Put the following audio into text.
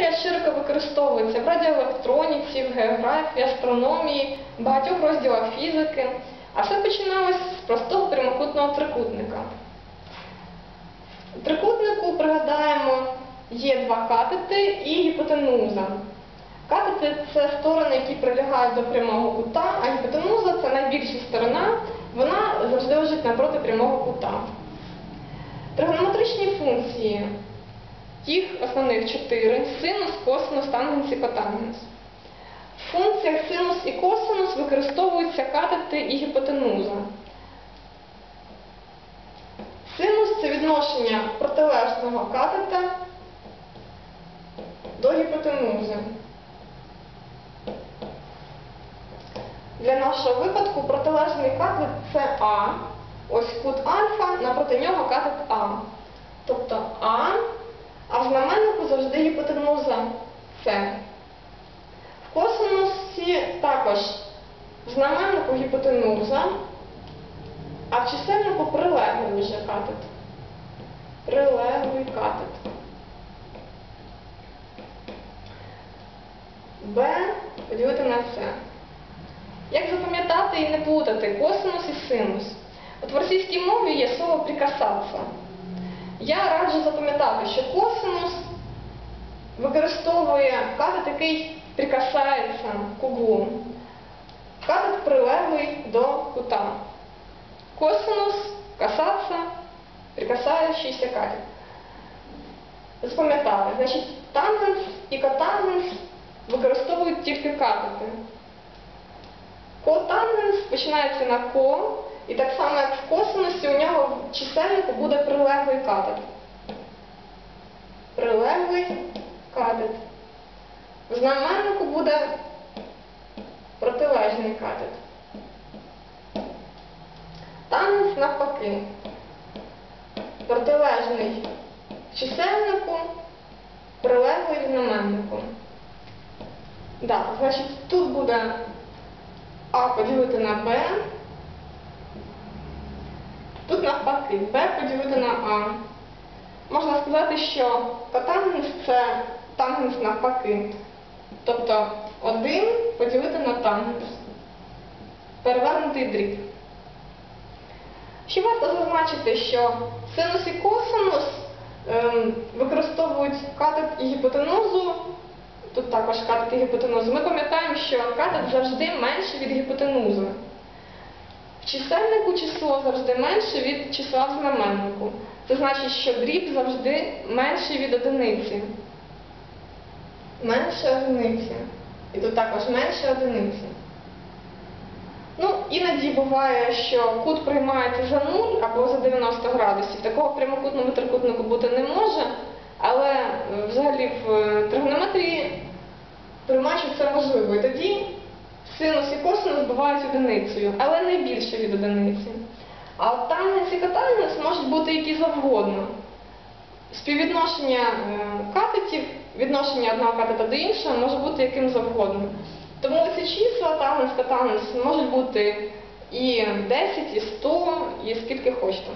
Тригонометрія широко використовується в радіоелектроніці, в географії, астрономії, багатьох розділах фізики. А все починалось з простого прямокутного трикутника. У трикутнику, пригадаємо, є два катети і гіпотенуза. Катети це сторони, які прилягають до прямого кута, а гіпотенуза це найбільша сторона, вона завжди лежить напроти прямого кута. Тригонометричні функції, їх основних чотири синус, косинус, тангенс і котангенс. В функціях синус і косинус використовуються катети і гіпотенуза. Синус це відношення протилежного катета до гіпотенузи. Для нашого випадку протилежний катет це А. Ось кут альфа, напроти нього катет А. Тобто А, а в знаменнику завжди гіпотенуза С. В косинусі також в знаменнику гіпотенуза, а в чисельнику прилеглий вже катет. Прилеглий катет. Б поділити на С. Як запам'ятати і не плутати косинус і синус? От в російській мові є слово прикасатися. Я раджу запам'ятати, що косинус використовує катет, який прикасається к углу. Катет прилеглий до кута. Косинус касатися, прикасаючийся катет. Запам'ятали, значить, тангенс і котангенс використовують тільки катети. Котангенс починається на ко, і так само, як в косинусі, у нього в чисельнику буде прилеглий катет. Прилеглий катет. В знаменнику буде протилежний катет. Тангенс навпаки. Протилежний в чисельнику, прилеглий в знаменнику. Да, значить, тут буде А поділити на Б. Тут навпаки, Б поділити на А. Можна сказати, що котангенс це тангенс навпаки. Тобто 1 поділити на тангенс. Перевернутий дріб. Ще варто зазначити, що синус і косинус ем, використовують катет і гіпотенузу. Тут також катет і гіпотенузу. Ми пам'ятаємо, що катет завжди менше від гіпотенузи. В чисельнику число завжди менше від числа в знаменнику. Це значить, що дріб завжди менший від одиниці. Менше одиниці. І тут також менше одиниці. Ну, іноді буває, що кут приймається за 0 або за 90 градусів. Такого в прямокутному трикутнику бути не може, але е, взагалі в е, тригонометрії приймають, що це можливо. І тоді синус і косинус бувають одиницею, але не більше від одиниці. А тангенс і котангенс можуть бути які завгодно. Співвідношення е, катетів, відношення одного катета до іншого може бути яким завгодно. Тому ці числа тангенс, котангенс можуть бути і 10, і 100, і скільки хочете.